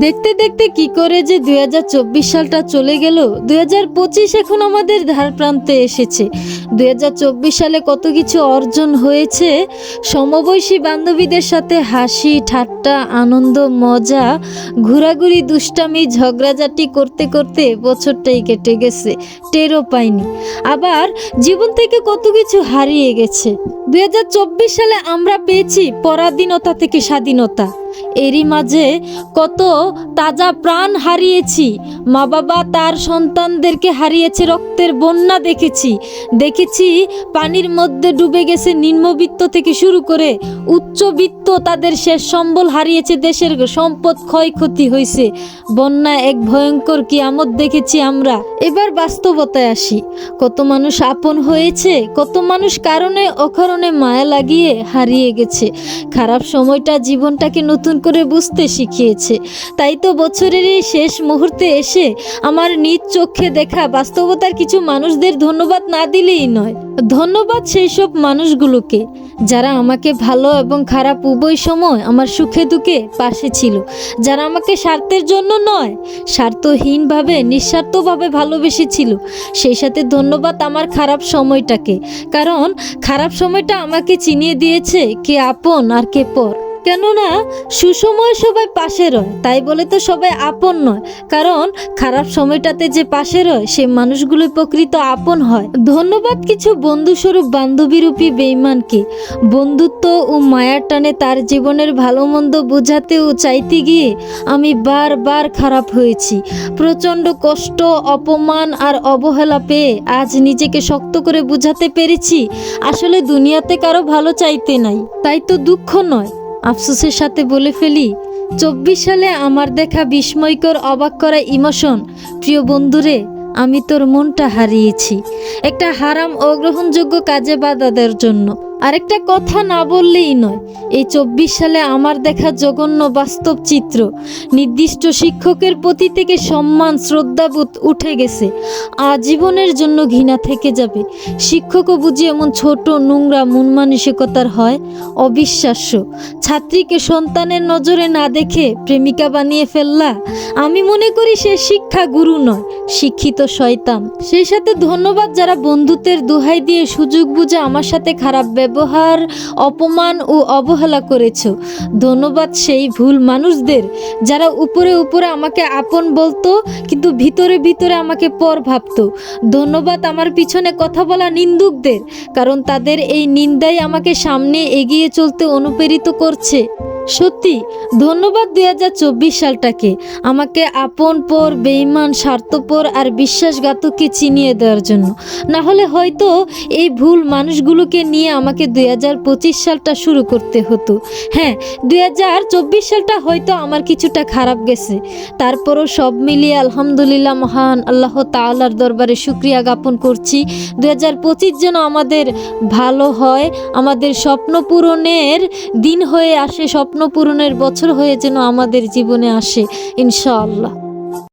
দেখতে দেখতে কি করে যে দুই হাজার চব্বিশ সালটা চলে গেল, দুই হাজার পঁচিশ এখন আমাদের ধার প্রান্তে এসেছে। দুই হাজার চব্বিশ সালে কত কিছু অর্জন হয়েছে, সমবয়সী বান্ধবীদের সাথে হাসি, ঠাট্টা, আনন্দ, মজা, ঘোরাঘুরি, দুষ্টামি, ঝগড়াঝাটি করতে করতে বছরটাই কেটে গেছে, টেরও পাইনি। আবার জীবন থেকে কত কিছু হারিয়ে গেছে। দুই হাজার চব্বিশ সালে আমরা পেয়েছি পরাধীনতা থেকে স্বাধীনতা। এরই মাঝে কত তাজা প্রাণ হারিয়েছি। মা বাবা তার সন্তানদেরকে হারিয়েছে রক্তের বন্যা দেখেছি। দেখেছি পানির মধ্যে ডুবে গেছে নিম্নবিত্ত থেকে শুরু করে উচ্চবিত্ত তাদের শেষ সম্বল হারিয়েছে দেশের সম্পদ ক্ষয়ক্ষতি হয়েছে। বন্যা এক ভয়ঙ্কর কিয়ামত দেখেছি আমরা। এবার বাস্তবতায় আসি। কত মানুষ আপন হয়েছে, কত মানুষ কারণে অকারণে মায়া লাগিয়ে হারিয়ে গেছে। খারাপ সময়টা জীবনটাকে নতুন করে বুঝতে শিখিয়েছে। তাই তো বছরের এই শেষ মুহূর্তে এসে আমার নিজ চোখে দেখা বাস্তবতার কিছু মানুষদের ধন্যবাদ না দিলেই নয়। ধন্যবাদ সেই সব মানুষগুলোকে। যারা আমাকে ভালো এবং খারাপ উভয় সময় আমার সুখে দুঃখে পাশে ছিল। যারা আমাকে স্বার্থের জন্য নয়, স্বার্থহীনভাবে, নিঃস্বার্থভাবে ভালোবেসেছিল, সেই সাথে ধন্যবাদ আমার খারাপ সময়টাকে। কারণ খারাপ সময়টা আমাকে চিনিয়ে দিয়েছে কে আপন আর কে পর। কেননা সুসময় সবাই পাশে রয়, তাই বলে তো সবাই আপন নয়। কারণ খারাপ সময়টাতে যে পাশে রয়, সে মানুষগুলো প্রকৃত আপন হয়। ধন্যবাদ কিছু বন্ধুস্বরূপ বান্ধবীরূপী বেইমানকে। বন্ধুত্ব ও মায়ার টানে তার জীবনের ভালো মন্দ বোঝাতে ও চাইতে গিয়ে আমি বারবার খারাপ হয়েছি। প্রচণ্ড কষ্ট, অপমান আর অবহেলা পেয়ে আজ নিজেকে শক্ত করে বুঝাতে পেরেছি, আসলে দুনিয়াতে কারও ভালো চাইতে নাই। তাই তো দুঃখ নয়। আফসোসের সাথে বলে ফেলি, চব্বিশ সালে আমার দেখা বিস্ময়কর, অবাক করা ইমোশন। প্রিয় বন্ধুরে, আমি তোর মনটা হারিয়েছি। একটা হারাম, অগ্রহণযোগ্য কাজে বাধা দেওয়ার জন্য। আরেকটা কথা না বললেই নয়। এই চব্বিশ সালে আমার দেখা জঘন্য বাস্তব চিত্র। নির্দিষ্ট শিক্ষকের প্রতি থেকে সম্মান, শ্রদ্ধাবোধ উঠে গেছে। আজীবনের জন্য ঘৃণা থেকে যাবে। শিক্ষকও বুঝি এমন ছোট, নোংরা মন মানসিকতার হয়। অবিশ্বাস্য। ছাত্রীকে সন্তানের নজরে না দেখে প্রেমিকা বানিয়ে ফেললা? আমি মনে করি সে শিক্ষা গুরু নয়, শিক্ষিত শয়তান। সেই সাথে ধন্যবাদ যারা বন্ধুত্বের দোহাই দিয়ে সুযোগ বুঝে আমার সাথে খারাপ ব্যবহার অপমান ও অবহেলা করেছ। ধন্যবাদ সেই ভুল মানুষদের। যারা উপরে উপরে আমাকে আপন বলতো, কিন্তু ভিতরে ভিতরে আমাকে পর ভাবত। ধন্যবাদ আমার পিছনে কথা বলা নিন্দুকদের, কারণ তাদের এই নিন্দাই আমাকে সামনে এগিয়ে চলতে অনুপ্রেরিত করছে। সত্যি, ধন্যবাদ দুই হাজার চব্বিশ সালটাকে। আমাকে আপন পর বেইমান স্বার্থপর আর বিশ্বাসঘাতককে চিনিয়ে দেওয়ার জন্য। না হলে হয়তো এই ভুল মানুষগুলোকে নিয়ে আমাকে দুই হাজার পঁচিশ সালটা শুরু করতে হতো। হ্যাঁ দুই হাজার চব্বিশ সালটা হয়তো আমার কিছুটা খারাপ গেছে। তারপরও সব মিলিয়ে আলহামদুলিল্লাহ মহান আল্লাহ তাআলার দরবারে শুক্রিয়া জ্ঞাপন করছি। দুই হাজার পঁচিশ যেন আমাদের ভালো হয়, আমাদের স্বপ্ন পূরণের দিন হয়ে আসে স্বপ্ন পূরণের বছর হয়ে যেন আমাদের জীবনে আসে ইনশাআল্লাহ।